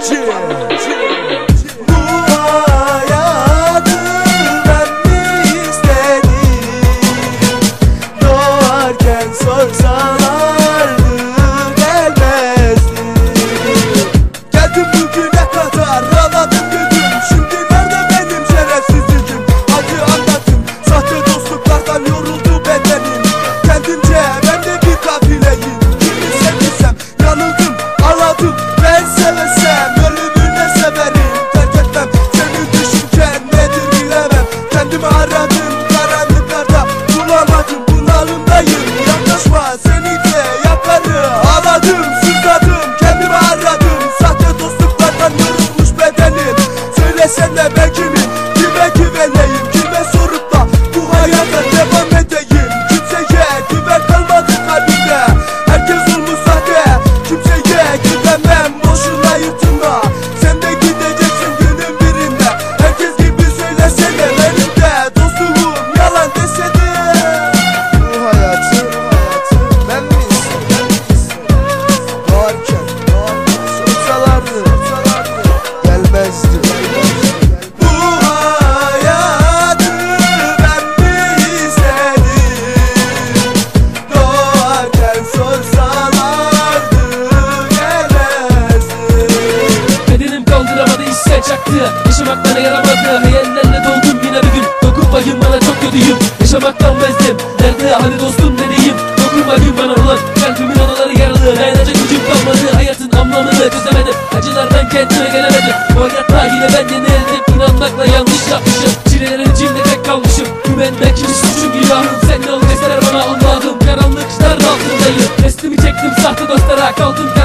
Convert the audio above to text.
Yeah. aklıma gelemedim Bu hayatla yine benden elde inanmakla yanlış yapmışım. Çilelerin içinde tek kalmışım. Güvenmek kimi suçum günahım Sen de ol deseler bana Allah'ım Karanlık işler altındayım. Teslimi çektim. Sahte dostlara kaldım.